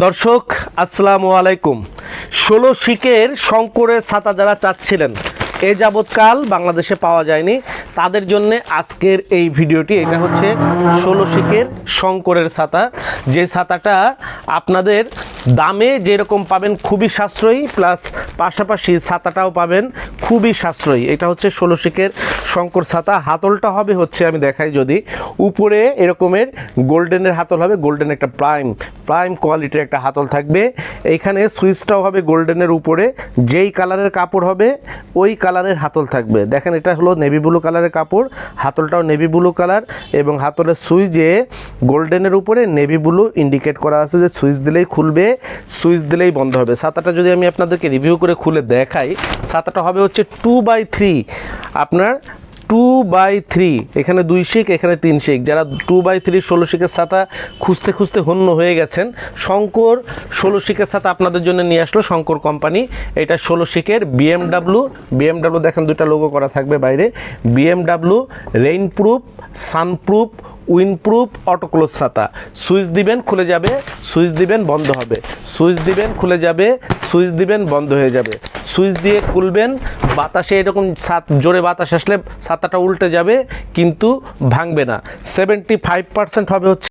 দর্শক, আসসালামু আলাইকুম। ষোলো শিকের শঙ্করের ছাতা যারা চাচ্ছিলেন, এ যাবৎকাল বাংলাদেশে পাওয়া যায়নি। তাদের জন্য আজকের এই ভিডিওটি, এটা হচ্ছে ষোলো শিকের শঙ্করের ছাতা। যে ছাতাটা আপনাদের দামে যেরকম পাবেন খুবই সাশ্রয়ী, প্লাস পাশাপাশি ছাতাটাও পাবেন খুবই সাশ্রয়ী। এটা হচ্ছে ষোলো শিকের শঙ্কর ছাতা। হাতলটা হবে হচ্ছে, আমি দেখাই যদি, উপরে এরকমের গোল্ডেনের হাতল হবে। গোল্ডেন একটা প্রাইম প্রাইম কোয়ালিটির একটা হাতল থাকবে। এইখানে সুইচটাও হবে গোল্ডেনের উপরে, যেই কালারের কাপড় হবে, ওই কালারের হাতল থাকবে। দেখেন, এটা হলো নেভি ব্লু কালারের কাপড়, হাতলটাও নেভি ব্লু কালার এবং হাতলের সুইচে গোল্ডেনের উপরে নেভি ব্লু ইন্ডিকেট করা আছে যে সুইচ দিলেই খুলবে সুইচ দিলেই বন্ধ হবে। ছাতাটা যদি আমি আপনাদেরকে রিভিউ করে খুলে দেখাই, ছাতাটা হবে হচ্ছে টু বাই থ্রি আপনার টু বাই থ্রি এখানে দুই শিক এখানে তিন শিক যারা টু বাই থ্রি ষোলো শিকের ছাতা খুঁজতে খুঁজতে হন্য হয়ে গেছেন, শঙ্কর ষোলো শিকের ছাতা আপনাদের জন্য নিয়ে আসলো শঙ্কর কোম্পানি এটা ষোলো শিকের বিএমডাব্লু বিএমডাব্লু দেখেন দুইটা লোগো করা থাকবে বাইরে। BMW rain proof sunproof windproof auto close ছাতা। সুইচ দিবেন, খুলে যাবে, সুইচ দিবেন, বন্ধ হবে। সুইচ দিবেন, খুলে যাবে, সুইচ দিবেন, বন্ধ হয়ে যাবে। সুইচ দিয়ে খুলবেন বাতাসে এরকম ছাত জোরে বাতাস আসলে ছাতাটা উল্টে যাবে, কিন্তু ভাঙবে না। সেভেন্টি ফাইভ পার্সেন্ট হবে হচ্ছে